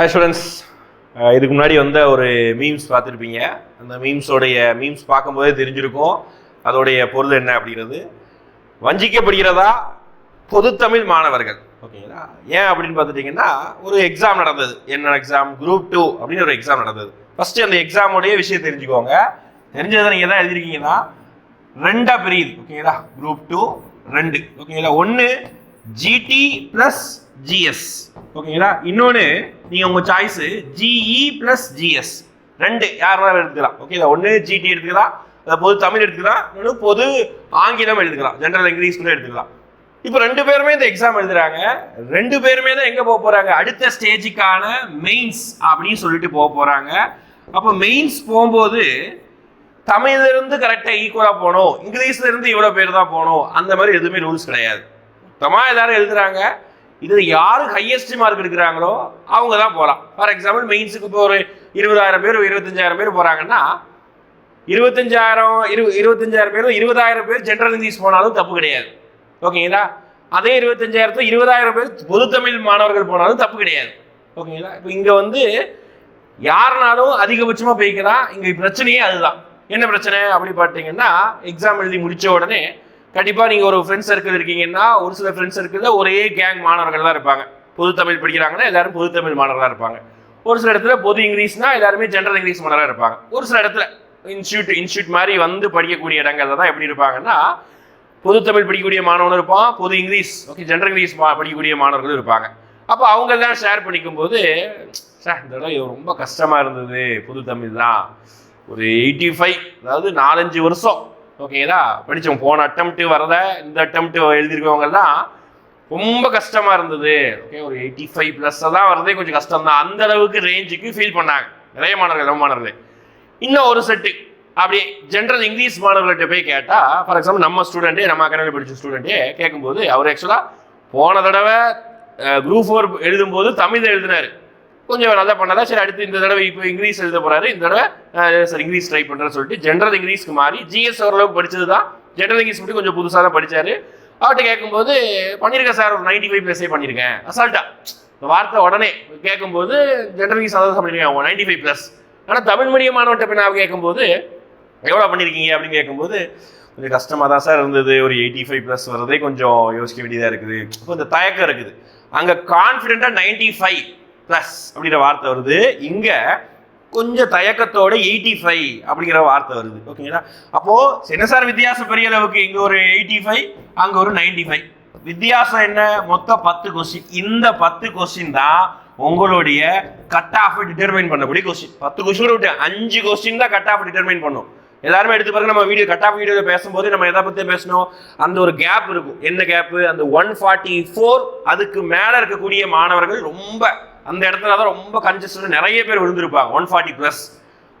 Hi students இதுக்கு முன்னாடி வந்த ஒரு மீம்ஸ் பார்த்துருப்பீங்க. அந்த மீம்ஸோடைய மீம்ஸ் பார்க்கும்போதே தெரிஞ்சிருக்கும் அதோடைய பொருள் என்ன அப்படிங்கிறது. வஞ்சிக்கப்படுகிறதா? பொதுத்தமிழ் மாணவர்கள். ஓகேங்களா? ஏன் அப்படின்னு பார்த்துட்டிங்கன்னா ஒரு எக்ஸாம் நடந்தது. என்ன எக்ஸாம் குரூப் டூ அப்படின்னு ஒரு எக்ஸாம் நடந்தது. ஃபஸ்ட்டு அந்த எக்ஸாமுடைய விஷயம் தெரிஞ்சுக்கோங்க. தெரிஞ்சதை நீங்கள் தான் எழுதிருக்கீங்கன்னா ரெண்டா பிரியுது. ஓகேங்களா? குரூப் டூ ரெண்டு. ஓகேங்களா? ஒன்று ஜிடி ப்ளஸ் ஜிஎஸ் ஓகேங்களா? இன்னொன்று நீங்கள் உங்கள் சாய்ஸு ஜிஇ ப்ளஸ் ஜிஎஸ் ரெண்டு யாரெல்லாம் எடுத்துக்கலாம். ஓகேங்களா ஒன்று ஜிடி எடுத்துக்கலாம். பொது தமிழ் எடுத்துக்கலாம். இன்னொன்று பொது ஆங்கிலம் எடுத்துக்கலாம். ஜென்ரல் இங்கிலீஷ் கூட எடுத்துக்கலாம். இப்போ ரெண்டு பேருமே இந்த எக்ஸாம் எழுதுறாங்க. ரெண்டு பேருமே தான் எங்கே போக போகிறாங்க அடுத்த ஸ்டேஜுக்கான மெயின்ஸ் அப்படின்னு சொல்லிட்டு போக போகிறாங்க அப்போ மெயின்ஸ் போகும்போது தமிழ்லேருந்து கரெக்டாக ஈக்குவலாக போகணும். இங்கிலீஷ்லேருந்து இவ்வளோ பேர் தான் போகணும். அந்த மாதிரி எதுவுமே ரூல்ஸ் கிடையாது. மொத்தமாக எல்லாரும் எழுதுறாங்க. இது யார் ஹையஸ்ட் மார்க் எடுக்கிறாங்களோ அவங்க தான் போகலாம் ஃபார் எக்ஸாம்பிள் மெயின்ஸுக்கு இப்போ ஒரு இருபதாயிரம் பேர் இருபத்தஞ்சாயிரம் பேர் போகிறாங்கன்னா இருபத்தஞ்சாயிரம் இரு இருபத்தஞ்சாயிரம் பேரும் இருபதாயிரம் பேர் ஜென்ரல் இங்கிலீஷ் போனாலும் தப்பு கிடையாது. ஓகேங்களா அதே இருபத்தஞ்சாயிரத்து இருபதாயிரம் பேர் பொதுத்தமிழ் மாணவர்கள் போனாலும் தப்பு கிடையாது. ஓகேங்களா இப்போ இங்கே வந்து யாருனாலும் அதிகபட்சமாக போய்க்கலாம். இங்கே பிரச்சனையே அதுதான். என்ன பிரச்சனை? அப்படி பார்த்தீங்கன்னா எக்ஸாம் எழுதி முடித்த உடனே கண்டிப்பாக நீங்கள் ஒரு ஃப்ரெண்ட்ஸ் சர்க்கிள் இருக்கீங்கன்னா ஒரு சில ஃப்ரெண்ட்ஸ் சர்க்கிளில் ஒரே கேங் மாணவர்கள் தான் இருப்பாங்க. பொது தமிழ் படிக்கிறாங்கன்னா எல்லாரும் பொது தமிழ் மாணவர்களாக இருப்பாங்க. ஒரு சில இடத்துல பொது இங்கிலீஷ்னா எல்லாருமே ஜென்ரல் இங்கிலீஷ் மாணவராக இருப்பாங்க. ஒரு சில இடத்துல இன்ஸ்டியூட் இன்ஸ்டியூட் மாதிரி வந்து படிக்கக்கூடிய இடங்கள்ல தான் எப்படி இருப்பாங்கன்னா பொது தமிழ் படிக்கக்கூடிய மாணவனும் இருப்பான் பொது இங்கிலீஷ் ஓகே ஜென்ரல் இங்கிலீஷ் படிக்கக்கூடிய மாணவர்களும் இருப்பாங்க. அப்போ அவங்க எல்லாம் ஷேர் பண்ணிக்கும் போது சார் இந்த தடவை ரொம்ப கஷ்டமாக இருந்தது புது தமிழ் தான். ஒரு எயிட்டி ஃபைவ் அதாவது நாலஞ்சு வருஷம் ஓகேதா படித்தோம் போன அட்டம்ப்ட் வரத இந்த அட்டம்ப்ட் எழுதியிருக்கவங்கெல்லாம் ரொம்ப கஷ்டமாக இருந்தது. ஓகே ஒரு எயிட்டி ஃபைவ் ப்ளஸ் தான் வரதே கொஞ்சம் கஷ்டம் தான் அந்த அளவுக்கு ரேஞ்சுக்கு ஃபீல் பண்ணாங்க. நிறைய மாணவர்கள் நம்ம மாணவர்கள். இன்னும் ஒரு செட்டு அப்படியே ஜென்ரல் இங்கிலீஷ் மாணவர்கள்ட்ட போய் கேட்டால் ஃபார் எக்ஸாம்பிள் நம்ம ஸ்டூடெண்ட்டே நம்ம அகாடமி படித்த ஸ்டூடெண்ட்டே கேட்கும்போது அவர் ஆக்சுவலாக போன தடவை குரூப் ஃபோர் எழுதும்போது தமிழ் எழுதினாரு. கொஞ்சம் நல்லா பண்ணதா சரி அடுத்து இந்த தடவை இப்போ இங்கிலீஷ் எழுத போறாரு. இந்த தடவை சார் இங்கிலீஷ் ட்ரை பண்ணுறேன்னு சொல்லிட்டு ஜென்ரல் இங்கிலீஷ்க்கு மாறி ஜிஎஸ் ஓரளவுக்கு படிச்சது தான் ஜென்ரல் இங்கிலீஷ் மட்டும் கொஞ்சம் புதுசாக தான் படிச்சாரு. அவர்கிட்ட கேட்கும்போது பண்ணியிருக்கேன் சார் ஒரு நைன்டி ஃபைவ் ப்ளஸே பண்ணியிருக்கேன் அசால்ட்டா இந்த வார்த்தை உடனே கேட்கும்போது ஜென்ரல் இங்கிலீஷ் அதான் பண்ணியிருக்கேன் நைன்டி ஃபைவ் ப்ளஸ் ஆனால் தமிழ் மீடியம் மாணவன்ட்ட போய் நான் கேட்கும்போது எவ்வளோ பண்ணியிருக்கீங்க அப்படின்னு கேட்கும்போது கொஞ்சம் கஷ்டமாக தான் சார் இருந்தது. ஒரு எயிட்டி ஃபைவ் ப்ளஸ் வரதே கொஞ்சம் யோசிக்க வேண்டியதாக இருக்குது. இப்போ இந்த தயக்கம் இருக்குது. அங்கே கான்ஃபிடென்ட்டாக நைன்டி ஃபைவ் ப்ளஸ் அப்படிங்கிற வார்த்தை வருது. இங்கே கொஞ்சம் தயக்கத்தோட எயிட்டி ஃபைவ் அப்படிங்கிற வார்த்தை வருது. ஓகேங்களா அப்போது என்ன சார் வித்தியாசம் பெரிய அளவுக்கு இங்கே ஒரு எயிட்டி ஃபைவ் அங்கே ஒரு நைன்டி ஃபைவ் வித்தியாசம் என்ன? மொத்தம் பத்து கொஸ்டின் இந்த பத்து கொஸ்டின் தான் உங்களுடைய கட் ஆஃப் டிட்டர்மைன் பண்ணக்கூடிய கொஸ்டின் பத்து கொஸ்டின் விட்டு அஞ்சு கொஸ்டின் தான் கட் ஆஃப் டிட்டர்மைன் பண்ணும். எல்லாருமே எடுத்து பாருங்க நம்ம வீடியோ கட் ஆஃப் வீடியோவில் பேசும்போது நம்ம எதை பற்றி பேசணும்? அந்த ஒரு கேப் இருக்கும். என்ன கேப்பு அந்த ஒன் ஃபார்ட்டி ஃபோர் அதுக்கு மேலே இருக்கக்கூடிய மாணவர்கள் ரொம்ப அந்த இடத்துல தான் ரொம்ப கன்ஜஸ்டன் நிறைய பேர் விழுந்திருப்பாங்க. ஒன் ஃபார்ட்டி ப்ளஸ்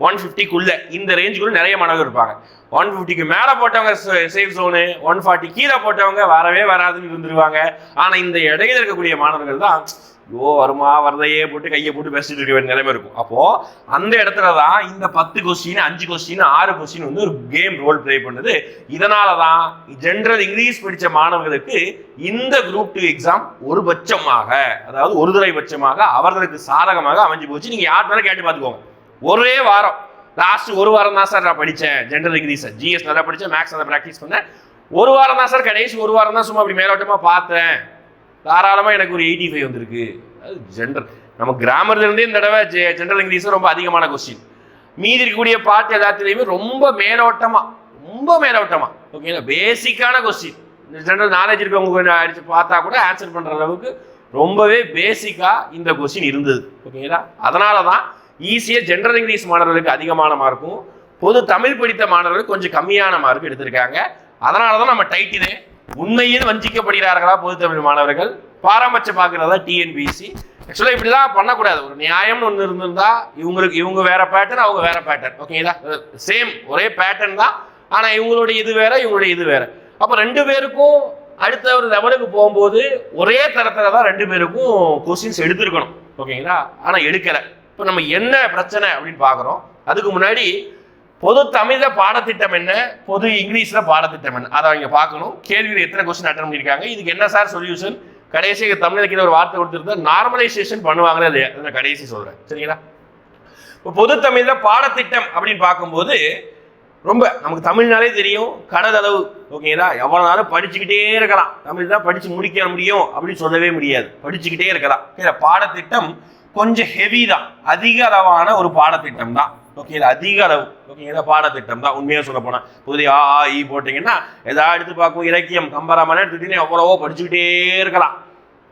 ஒன் ஃபிஃப்டிக்குள்ள இந்த ரேஞ்சுக்குள்ள நிறைய மாணவர்கள் இருப்பாங்க. ஒன் ஃபிஃப்டிக்கு மேலே போட்டவங்க சேஃப் ஜோனு ஒன் ஃபார்ட்டி கீழே போட்டவங்க வரவே வராதுன்னு இருந்துருவாங்க ஆனால் இந்த இடையில இருக்கக்கூடிய மாணவர்கள் தான் ஐயோ வருமா வரதையே போட்டு கையை போட்டு பேசிட்டு இருக்க வேண்டிய நிலைமை இருக்கும். அப்போ அந்த இடத்துல தான் இந்த பத்து கொஸ்டின் அஞ்சு கொஸ்டின் ஆறு கொஸ்டின் வந்து ஒரு கேம் ரோல் ப்ளே பண்ணுது. இதனால தான் ஜென்ரல் இங்கிலீஷ் படித்த மாணவர்களுக்கு இந்த குரூப் டூ எக்ஸாம் ஒரு பட்சமாக அதாவது ஒரு தடவை பட்சமாக அவர்களுக்கு சாதகமாக அமைஞ்சு போச்சு. நீங்க யார்னாலும் கேட்டு பார்த்துக்கோங்க. ஒரே வாரம் லாஸ்ட் ஒரு வாரம் தான் சார் நான் படித்தேன் ஜென்ரல் இங்கிலீஷ் ஜிஎஸ் நல்லா படித்தேன் மேக்ஸ் நல்லா ப்ராக்டிஸ் பண்ணேன். ஒரு வாரம் தான் சார் கடைசி ஒரு வாரம் தான் சும்மா அப்படி மேலோட்டமாக பார்த்தேன். தாராளமாக எனக்கு ஒரு எயிட்டி ஃபைவ் வந்திருக்கு. அது ஜென்ரல் நம்ம கிராமர்லேருந்தே இந்த தடவை ஜென்ரல் இங்கிலீஷும் ரொம்ப அதிகமான கொஸ்டின் மீதி இருக்கக்கூடிய பாட்டு எல்லாத்துலேயுமே ரொம்ப மேலோட்டமாக ரொம்ப மேலோட்டமாக ஓகேங்களா பேசிக்கான கொஸ்டின் ஜென்ரல் நாலேஜ் இருக்கவங்க கொஞ்சம் அடித்து பார்த்தா கூட ஆன்சர் பண்ணுற அளவுக்கு ரொம்பவே பேசிக்காக இந்த கொஸ்டின் இருந்தது. ஓகேங்களா அதனால தான் ஈஸியாக ஜென்ரல் இங்கிலீஷ் மாணவர்களுக்கு அதிகமான மார்க்கும் பொது தமிழ் படித்த மாணவர்களுக்கு கொஞ்சம் கம்மியான மார்க் எடுத்திருக்காங்க. அதனால தான் நம்ம டைட்டிலே உண்மையில் வஞ்சிக்கப்படுகிறார்களா பொது தமிழ் மாணவர்கள்? பாரபட்சம் பார்க்கறதா டிஎன்பிசி ஆக்சுவலாக இப்படிலாம் பண்ணக்கூடாது. ஒரு நியாயம்னு ஒன்று இருந்திருந்தா இவங்களுக்கு இவங்க வேற பேட்டர்ன் அவங்க வேற பேட்டர்ன் ஓகேங்களா சேம் ஒரே பேட்டர்ன் தான். ஆனால் இவங்களுடைய இது வேற இவங்களுடைய இது வேற. அப்போ ரெண்டு பேருக்கும் அடுத்த ஒரு லெவலுக்கு போகும்போது ஒரே தரத்தில் தான் ரெண்டு பேருக்கும் கொஸ்டின்ஸ் எடுத்திருக்கணும். ஓகேங்களா ஆனால் எடுக்கலை. இப்போ நம்ம என்ன பிரச்சனை அப்படின்னு பார்க்குறோம். அதுக்கு முன்னாடி பொது தமிழ்ல பாடத்திட்டம் என்ன? பொது இங்கிலீஷ்ல பாடத்திட்டம் என்ன? அதை அவங்க பார்க்கணும். கேள்வியில் எத்தனை கொஸ்டின் அட்டன் பண்ணியிருக்காங்க. இதுக்கு என்ன சார் சொல்யூஷன் கடைசி தமிழுக்கு ஒரு வார்த்தை கொடுத்துருந்தா நார்மலைசேஷன் பண்ணுவாங்களே இல்லையா? நான் கடைசி சொல்றேன். சரிங்களா? இப்போ பொது தமிழ்ல பாடத்திட்டம் அப்படின்னு பார்க்கும்போது ரொம்ப நமக்கு தமிழ்னாலே தெரியும். கடதளவு ஓகேங்களா எவ்வளோ நாளும் படிச்சுக்கிட்டே இருக்கலாம். தமிழ் தான் படிச்சு முடிக்க முடியும் அப்படின்னு சொல்லவே முடியாது. படிச்சுக்கிட்டே இருக்கலாம். பாடத்திட்டம் கொஞ்சம் ஹெவி தான். அதிக அளவான ஒரு பாடத்திட்டம் தான். ஓகே அதிக அளவு. ஓகேங்களா பாடத்திட்டம் தான். உண்மையாக சொல்ல போனால் புதிய ஆ ஈ போட்டிங்கன்னா எதாவது எடுத்து பார்க்கும் இலக்கியம் கம்பராமன் எடுத்துக்கிட்டீங்கன்னா எவ்வளவோ படிச்சுக்கிட்டே இருக்கலாம்.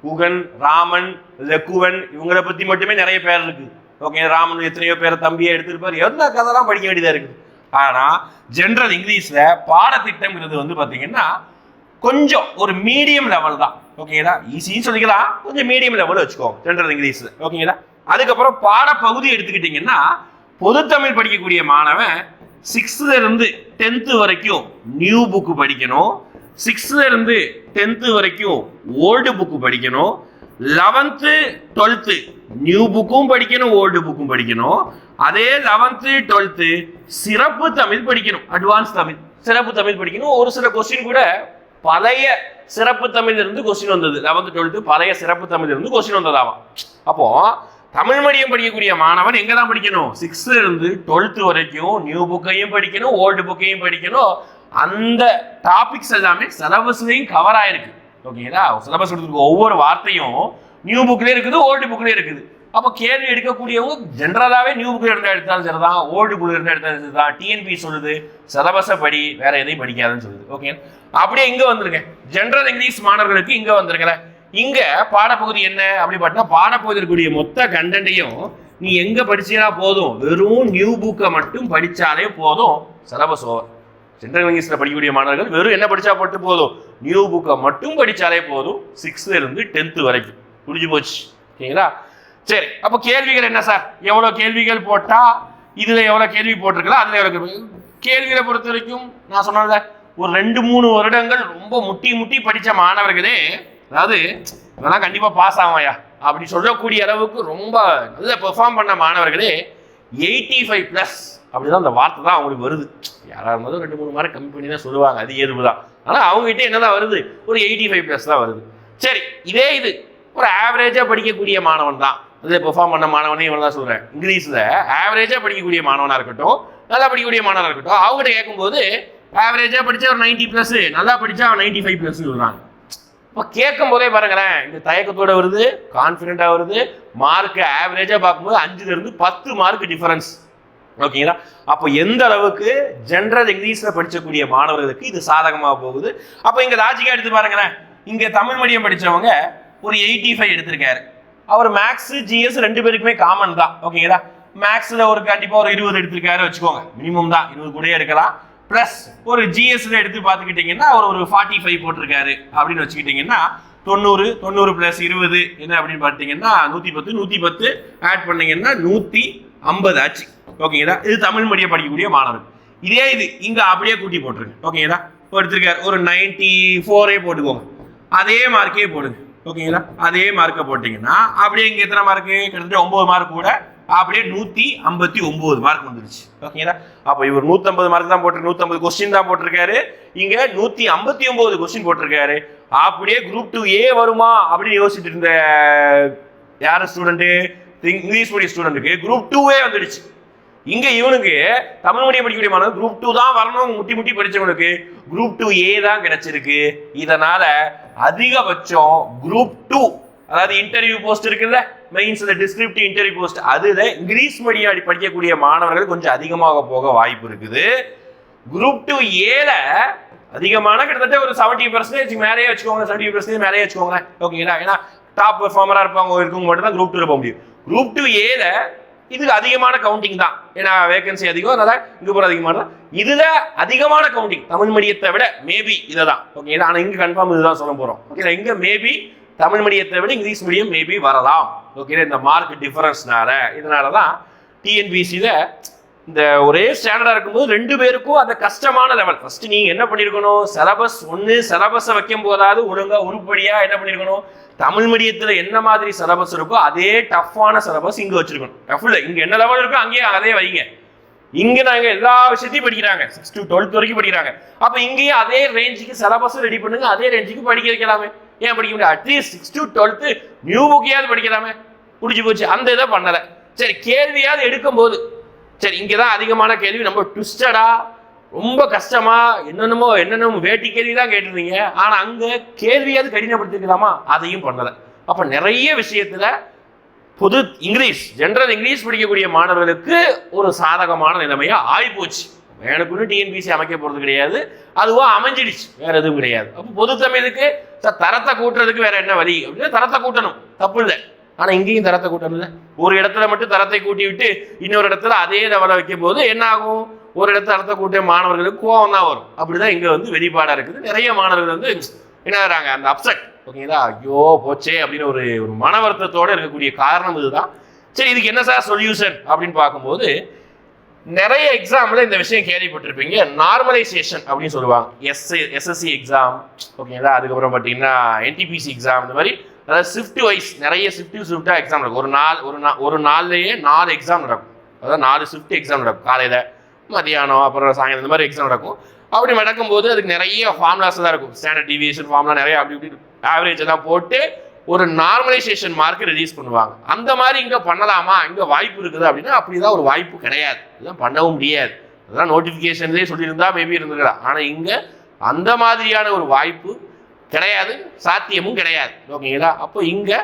குகன் ராமன் லெக்குவன் இவங்களை பற்றி மட்டுமே நிறைய பேர் இருக்குது ஓகே ராமன் எத்தனையோ பேர் தம்பியை எடுத்துருப்பார். எந்த கதைலாம் படிக்க வேண்டியதாக இருக்குது. ஆனால் ஜென்ரல் இங்கிலீஷில் பாடத்திட்டம்ங்கிறது வந்து பார்த்தீங்கன்னா கொஞ்சம் ஒரு மீடியம் லெவல் தான். ஓகேங்களா ஈஸின்னு சொல்லிக்கலாம். கொஞ்சம் மீடியம் லெவல் வச்சுக்கோங்க ஜென்ரல் இங்கிலீஷில் ஓகேங்களா அதுக்கப்புறம் பாடப்பகுதி எடுத்துக்கிட்டிங்கன்னா பொதுத்தமிழ் படிக்கக்கூடிய மாணவன் சிக்ஸ்த்துலேருந்து டென்த்து வரைக்கும் நியூ புக்கு படிக்கணும். சிக்ஸ்த்துலேருந்து டென்த்து வரைக்கும் ஓல்டு புக்கு படிக்கணும். லெவன்த்து டுவெல்த்து நியூ புக்கும் படிக்கணும் ஓல்டு புக்கும் படிக்கணும். அதே லெவன்த்து டுவெல்த்து சிறப்பு தமிழ் படிக்கணும். அட்வான்ஸ் தமிழ். சிறப்பு தமிழ் படிக்கணும். ஒரு சில கொஸ்டின் கூட பழைய சிறப்பு தமிழ்ல இருந்து கொஸ்டின் வந்தது. லெவன்த்து டுவெல்த்து பழைய சிறப்பு தமிழ்ல இருந்து கொஸ்டின் வந்ததாவாம். அப்போ தமிழ் மீடியம் படிக்கக்கூடிய மாணவன் எங்க தான் படிக்கணும் சிக்ஸ்த்துலேருந்து இருந்து வரைக்கும் நியூ புக்கையும் படிக்கணும் ஓல்டு புக்கையும் படிக்கணும். அந்த டாபிக்ஸ் எல்லாமே சிலபஸ்லையும் கவர் ஆயிருக்கு. ஓகேங்களா சிலபஸ் எடுத்துருக்க ஒவ்வொரு வார்த்தையும் நியூ புக்லேயே இருக்குது ஓல்டு புக்லேயே இருக்குது. அப்போ கேள்வி எடுக்கக்கூடியவங்க ஜென்ரலாகவே நியூ புக்கில் இருந்தால் எடுத்தாலும் சரிதான் ஓல்டு புக்கில் இருந்தால் எடுத்தாலும் சரிதான். டிஎன்பி சொல்லுது சிலபஸை படி வேற எதையும் படிக்காதுன்னு சொல்லுது. ஓகே அப்படியே இங்கே வந்துருங்க ஜென்ரல் இங்கிலீஷ் மாணவர்களுக்கு இங்கே வந்துருங்களேன் இங்க பாடப்பகுதி என்ன அப்படி பார்த்தா பாடப்பகுதி இருக்கக்கூடிய மொத்த கண்டென்ட்டையும் நீ எங்க படிச்சீங்கன்னா போதும். வெறும் நியூ புக்கை மட்டும் படிச்சாலே போதும். சிலபஸ் ஓவர் இங்கிலீஷ்ல படிக்கக்கூடிய மாணவர்கள் வெறும் என்ன படிச்சா பட்டு போதும். நியூ புக்கை மட்டும் படிச்சாலே போதும். சிக்ஸ்த்ல இருந்து டென்த் வரைக்கும். புரிஞ்சு போச்சு. ஓகேங்களா? சரி அப்போ கேள்விகள் என்ன சார்? எவ்வளோ கேள்விகள் போட்டா இதுல எவ்வளோ கேள்வி போட்டிருக்கலாம் அதுல எவ்வளோ கேள்வி கேள்விகளை பொறுத்த வரைக்கும் நான் சொன்னத ஒரு ரெண்டு மூணு வருடங்கள் ரொம்ப முட்டி முட்டி படிச்ச மாணவர்களே அதாவது இதெல்லாம் கண்டிப்பாக பாஸ் ஆவாயா? அப்படி சொல்லக்கூடிய அளவுக்கு ரொம்ப நல்ல பெர்ஃபார்ம் பண்ண மாணவர்களே எயிட்டி ஃபைவ் ப்ளஸ் அப்படிதான் அந்த வார்த்தை தான் அவங்களுக்கு வருது. யாராக இருந்தாலும் ரெண்டு மூணு மார்க் கம்மி பண்ணி தான் சொல்லுவாங்க அது இயல்பு தான். ஆனால் அவங்ககிட்ட என்னதான் வருது? ஒரு எயிட்டி ஃபைவ் ப்ளஸ் தான் வருது. சரி இதே இது. ஒரு ஆவரேஜாக படிக்கக்கூடிய மாணவன் தான். அதில் பெர்ஃபார்ம் பண்ண மாணவனே இவன் தான் சொல்கிறேன் இங்கிலீஷில் ஆவரேஜாக படிக்கக்கூடிய மாணவனாக இருக்கட்டும் நல்லா படிக்கக்கூடிய மாணவனாக இருக்கட்டும் அவங்ககிட்ட கேட்கும்போது ஆவரேஜாக படித்தா ஒரு நைன்ட்டி ப்ளஸ் நல்லா படித்தா அவன் நைன்ட்டி ஃபைவ் ப்ளஸ்ன்னு சொல்கிறாங்க இப்போ கேட்கும் போதே பாருங்களேன் இந்த தயக்கத்தோட வருது கான்ஃபிடென்ட்டாக வருது மார்க் ஆவரேஜாக பார்க்கும்போது அஞ்சுல இருந்து பத்து மார்க் டிஃபரன்ஸ் ஓகேங்களா அப்போ எந்த அளவுக்கு ஜென்ரல் இங்கிலீஷில் படிக்கக்கூடிய மாணவர்களுக்கு இது சாதகமாக போகுது? அப்போ இங்கே லாஜிக்காக எடுத்து பாருங்களேன். இங்கே தமிழ் மீடியம் படித்தவங்க ஒரு எயிட்டி ஃபைவ் எடுத்திருக்காரு. அவர் மேக்ஸ் ஜிஎஸ் ரெண்டு பேருக்குமே காமன் தான். ஓகேங்களா மேக்ஸில் ஒரு கண்டிப்பாக ஒரு இருபது எடுத்திருக்காரு வச்சுக்கோங்க. மினிமம் தான். இருபது கூட எடுக்கலாம். ப்ளஸ் ஒரு ஜிஎஸ்ல எடுத்து பார்த்துக்கிட்டிங்கன்னா அவர் ஒரு ஃபார்ட்டி ஃபைவ் போட்டிருக்காரு அப்படின்னு வச்சுக்கிட்டிங்கன்னா தொண்ணூறு தொண்ணூறு ப்ளஸ் இருபது என்ன அப்படின்னு பார்த்தீங்கன்னா நூற்றி பத்து நூற்றி பத்து ஆட் பண்ணீங்கன்னா நூற்றி ஐம்பது ஆச்சு. ஓகேங்களா இது தமிழ் மீடியம் படிக்கக்கூடிய மாணவர். இதே இது இங்கே அப்படியே கூட்டி போட்டுருங்க. ஓகேங்களா எடுத்திருக்காரு ஒரு நைன்டி ஃபோரே போட்டுக்கோங்க. அதே மார்க்கே போடுங்க. ஓகேங்களா அதே மார்க்கை போட்டிங்கன்னா அப்படியே இங்கே எத்தனை மார்க்கு கிட்டத்தட்ட ஒம்பது மார்க் கூட அப்படியே நூற்றி ஐம்பத்தி ஒம்பது மார்க் வந்துருச்சு. ஓகேங்களா அப்போ இவர் நூற்றம்பது மார்க் தான் போட்டிருக்கு நூற்றம்பது கொஸ்டின் தான் போட்டிருக்காரு. இங்கே நூற்றி ஐம்பத்தி ஒம்பது கொஸ்டின் போட்டிருக்காரு. அப்படியே குரூப் டூ ஏ வருமா அப்படின்னு யோசிச்சுட்டு இருந்த யார் ஸ்டூடெண்ட்டு இங்கிலீஷ் மீடியம் ஸ்டூடெண்ட்டுக்கு குரூப் டூவே வந்துடுச்சு. இங்க இவனுக்கு தமிழ் மீடியம் படிக்கக்கூடிய மாணவன் குரூப் டூ தான் வரணும் முட்டி முட்டி படிச்சவனுக்கு குரூப் டூ ஏ தான் கிடைச்சிருக்கு. இதனால அதிகபட்சம் குரூப் டூ அதாவது இன்டர்வியூ போஸ்ட் இருக்குல்ல மெயின்ஸ்ல டிஸ்கிரிப்டிவ் இன்டர்வியூ போஸ்ட் அது இங்கிலீஷ் மீடியம் படிக்கக்கூடிய மாணவர்கள் கொஞ்சம் அதிகமாக போக வாய்ப்பு இருக்குது. குரூப் டூ ஏல அதிகமான கிட்டத்தட்ட ஒரு செவன்டி பர்சன்டேஜ் மேலேயே வச்சுக்கோங்க செவன்டி பர்சன்டேஜ் மேலேயே வச்சுக்கோங்க ஓகேங்களா ஏன்னா டாப் பெர்ஃபார்மராக இருப்பாங்க இருக்கவங்க மட்டும் தான் குரூப் டூவில் போக முடியும். குரூப் டூ ஏல இதுக்கு அதிகமான கவுண்டிங் தான். ஏன்னா வேகன்சி அதிகம் அதனால இங்கே போகிற அதிகமான இதுல அதிகமான கவுண்டிங் தமிழ் மீடியத்தை விட மேபி இதை தான் ஓகேங்களா ஆனால் இங்கே கன்ஃபார்ம் இதுதான் சொல்ல போகிறோம் ஓகேங்களா இங்கே மேபி தமிழ் மீடியத்தை விட இங்கிலீஷ் மீடியம் மேபி வரலாம். ஓகே இந்த மார்க் டிஃபரன்ஸ்னால இதனால தான் டிஎன்பிசியில் இந்த ஒரே ஸ்டாண்டர்டாக இருக்கும்போது ரெண்டு பேருக்கும் அந்த கஷ்டமான லெவல் ஃபர்ஸ்ட் நீங்கள் என்ன பண்ணியிருக்கணும் சிலபஸ் ஒன்று சிலபஸை வைக்கும் போதாவது ஒழுங்காக உருப்படியாக என்ன பண்ணியிருக்கணும் தமிழ் மீடியத்தில் என்ன மாதிரி சிலபஸ் இருக்கோ அதே டஃப்பான சிலபஸ் இங்கே வச்சுருக்கணும். டஃப் இல்லை இங்கே என்ன லெவல் இருக்கோ அங்கேயே அதே வைங்க. இங்க நாங்க எல்லா விஷயத்தையும் படிக்கிறாங்க. சிக்ஸ் டு டுவெல்த் வரைக்கும் படிக்கிறாங்க. அப்ப இங்கேயும் அதே ரேஞ்சுக்கு சிலபஸ் ரெடி பண்ணுங்க அதே ரேஞ்சுக்கு படிக்க வைக்கலாமே. ஏன் படிக்க முடியாது at least six to twelfth new புக்கையாவது படிக்கலாமே. முடிஞ்சு போச்சு. அந்த இதை பண்ணலை. சரி கேள்வியாவது எடுக்கும் போது சரி இங்கே தான் அதிகமான கேள்வி. நம்ம ட்விஸ்டடா ரொம்ப கஷ்டமா என்னென்னமோ என்னென்னமோ வேட்டி கேள்வி தான் கேட்டிருந்தீங்க. ஆனால் அங்கே கேள்வியாவது கடினப்படுத்திக்கலாமா அதையும் பண்ணலை. அப்போ நிறைய விஷயத்தில் பொது இங்கிலீஷ் ஜென்ரல் இங்கிலீஷ் படிக்கக்கூடிய மாணவர்களுக்கு ஒரு சாதகமான நிலைமையாக ஆயிப்போச்சு. வேணுக்குன்னு டிஎன்பிசி அமைக்க போகிறது கிடையாது. அதுவாக அமைஞ்சிடுச்சு. வேற எதுவும் கிடையாது. அப்போ பொது தமிழுக்கு தரத்தை கூட்டுறதுக்கு வேற என்ன வழி? அப்படின்னா தரத்தை கூட்டணும். தப்பு இல்லை. ஆனால் இங்கேயும் தரத்தை கூட்டணும்ல. ஒரு இடத்துல மட்டும் தரத்தை கூட்டி விட்டு இன்னொரு இடத்துல அதே லெவலை வைக்கும் போது என்ன ஆகும்? ஒரு இடத்துல தரத்தை கூட்டிய மாணவர்களுக்கு கோவம் தான் வரும். அப்படிதான் இங்கே வந்து வெளிப்பாடாக இருக்குது. நிறைய மாணவர்கள் வந்து என்ன ஆகுறாங்க? அந்த அப்செட் ஓகேங்களா? ஐயோ போச்சே அப்படின்னு ஒரு ஒரு மன வருத்தத்தோட இருக்கக்கூடிய காரணம் இதுதான். சரி இதுக்கு என்ன சார் சொல்யூஷன் அப்படின்னு பார்க்கும்போது நிறைய எக்ஸாமில் இந்த விஷயம் கேள்விப்பட்டிருப்பீங்க. நார்மலைசேஷன் அப்படின்னு சொல்லுவாங்க. எஸ் எஸ்எஸ்சி எக்ஸாம் ஓகேங்களா? அதுக்கப்புறம் பார்த்தீங்கன்னா என்டிபிசி எக்ஸாம் இந்த மாதிரி. அதாவது ஷிஃப்ட் வைஸ் நிறைய ஷிஃப்ட் ஷிஃப்ட்டாக எக்ஸாம் நடக்கும். ஒரு நாள் ஒரு நாள் ஒரு நாள்லேயே நாலு எக்ஸாம் நடக்கும். அதாவது நாலு ஷிஃப்ட் எக்ஸாம் நடக்கும். காலையில் மதியானம் அப்புறம் சாயங்காலம் இந்த மாதிரி எக்ஸாம் நடக்கும். அப்படி நடக்கும்போது அதுக்கு நிறைய ஃபார்முலாஸ் தான் இருக்கும். ஸ்டாண்டர்ட் டிவியேஷன் ஃபார்முலா நிறைய அப்படி இப்படி ஆவரேஜ் எல்லாம் போட்டு ஒரு நார்மலைசேஷன் மார்க்கை ரிலீஸ் பண்ணுவாங்க. அந்த மாதிரி இங்கே பண்ணலாமா? இங்கே வாய்ப்பு இருக்குது அப்படின்னா அப்படி தான் ஒரு வாய்ப்பு கிடையாது. இதெல்லாம் பண்ணவும் முடியாது. அதெல்லாம் நோட்டிஃபிகேஷன்லேயே சொல்லியிருந்தா மேபி இருந்திருக்கலாம். ஆனால் இங்கே அந்த மாதிரியான ஒரு வாய்ப்பு கிடையாது. சாத்தியமும் கிடையாது. ஓகேங்களா? அப்போ இங்கே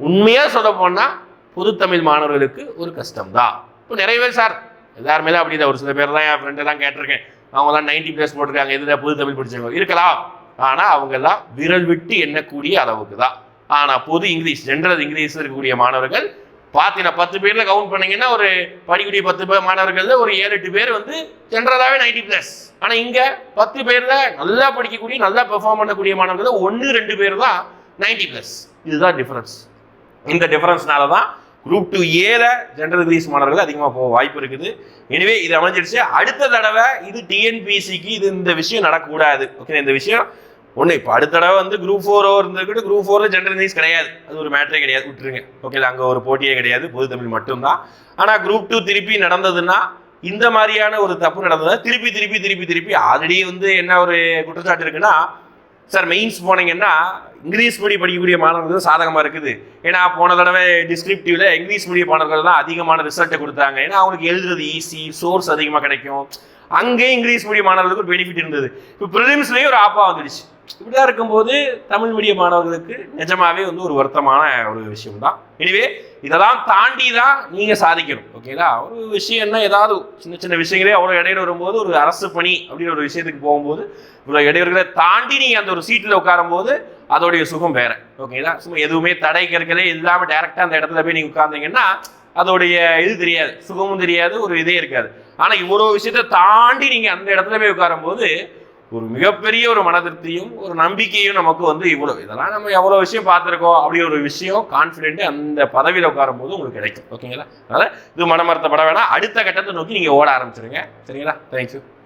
உண்மையாக சொல்ல போனால் பொதுத்தமிழ் மாணவர்களுக்கு ஒரு கஷ்டம் தான் இப்போ நிறைய பேர் சார் எல்லாருமே தான் அப்படி ஒரு சில பேர் தான் என் ஃப்ரெண்டெல்லாம் கேட்டிருக்கேன். அவங்க தான் நைன்டி ப்ளஸ் போட்டிருக்காங்க. எதில்? புது தமிழ் படித்தவங்க இருக்கலாம். ஆனால் அவங்கெல்லாம் விரல் விட்டு எண்ணக்கூடிய அளவுக்கு தான் ஆனால் பொது இங்கிலீஷ் ஜென்ரல் இங்கிலீஷ் இருக்கக்கூடிய மாணவர்கள் பார்த்தீங்கன்னா பத்து பேரில் கவுண்ட் பண்ணீங்கன்னா ஒரு படிக்கக்கூடிய பத்து பேர் மாணவர்களில் ஒரு ஏழு எட்டு பேர் வந்து ஜென்ரலாகவே நைன்டி ப்ளஸ் ஆனால் இங்கே பத்து பேரில் நல்லா படிக்கக்கூடிய நல்லா பெர்ஃபார்ம் பண்ணக்கூடிய மாணவர்கள் ஒன்று ரெண்டு பேர் தான் நைன்டி ப்ளஸ் இதுதான் டிஃப்ரென்ஸ் இந்த டிஃப்ரென்ஸ்னால தான் குரூப் டூ ஏல ஜென்ரல் இங்கிலீஷ் மாணவர்கள் அதிகமாக போக வாய்ப்பு இருக்குது. எனவே இது அமைஞ்சிருச்சு. அடுத்த தடவை இது டிஎன்பிசிக்கு இது இந்த விஷயம் நடக்கக்கூடாது. ஓகே இந்த விஷயம் ஒன்று இப்போ அடுத்த தடவை வந்து குரூப் ஃபோரோ இருந்துக்கிட்டு குரூப் ஃபோரில் ஜென்ரல் இங்கிலீஷ் கிடையாது. அது ஒரு மேட்டரே கிடையாது. விட்டுருங்க. ஓகே அங்கே ஒரு போட்டியே கிடையாது. பொது தமிழ் மட்டும்தான். ஆனால் குரூப் டூ திருப்பி நடந்ததுன்னா இந்த மாதிரியான ஒரு தப்பு நடந்ததுனா திருப்பி திருப்பி திருப்பி திருப்பி ஆல்ரெடி வந்து என்ன ஒரு குற்றச்சாட்டு இருக்குன்னா சார் மெயின்ஸ் போனீங்கன்னா இங்கிலீஷ் மீடியம் படிக்கக்கூடிய மாணவர்கள் சாதகமாக இருக்குது. ஏன்னா போன தடவை டிஸ்கிரிப்டிவில் இங்கிலீஷ் மீடியம் மாணவர்கள் தான் அதிகமான ரிசல்ட்டை கொடுத்தாங்க. ஏன்னா அவங்களுக்கு எழுதுறது ஈஸி சோர்ஸ் அதிகமாக கிடைக்கும். அங்கேயும் இங்கிலீஷ் மீடியம் மாணவர்களுக்கு ஒரு பெனிஃபிட் இருந்தது. இப்போ ப்ரிலிம்ஸ்லேயும் ஒரு ஆப்பா வந்துடுச்சு. இப்படிதான் இருக்கும்போது தமிழ் மீடிய மாணவர்களுக்கு நிஜமாவே வந்து ஒரு வருத்தமான ஒரு விஷயம் தான் எனவே இதெல்லாம் தாண்டி தான் நீங்க சாதிக்கணும். ஓகேங்களா ஒரு விஷயம்னா ஏதாவது சின்ன சின்ன விஷயங்களே அவ்வளோ இடையில வரும்போது ஒரு அரசு பணி அப்படின்னு ஒரு விஷயத்துக்கு போகும்போது இவ்வளோ இடையூறுகளை தாண்டி நீங்க அந்த ஒரு சீட்டில் உட்காரும்போது அதோடைய சுகம் வேற. ஓகேங்களா சும்மா எதுவுமே தடை கற்களே இல்லாமல் டேரெக்டாக அந்த இடத்துல போய் நீங்க உட்கார்ந்தீங்கன்னா அதோடைய இது தெரியாது சுகமும் தெரியாது ஒரு இதே இருக்காது. ஆனா இவ்வளோ விஷயத்த தாண்டி நீங்க அந்த இடத்துல போய் உட்காரும் போது ஒரு மிகப்பெரிய ஒரு மனதிருப்தியும் ஒரு நம்பிக்கையும் நமக்கு வந்து இவ்வளவு. இதெல்லாம் நம்ம எவ்வளவு விஷயம் பார்த்துருக்கோம் அப்படி ஒரு விஷயம் கான்ஃபிடென்ட் அந்த பதவியில் உட்காரும் போது உங்களுக்கு கிடைக்கும். ஓகேங்களா? அதனால இது மனமரத்தப்பட வேணாம். அடுத்த கட்டத்தை நோக்கி நீங்கள் ஓட ஆரம்பிச்சிருங்க. சரிங்களா? தேங்க்யூ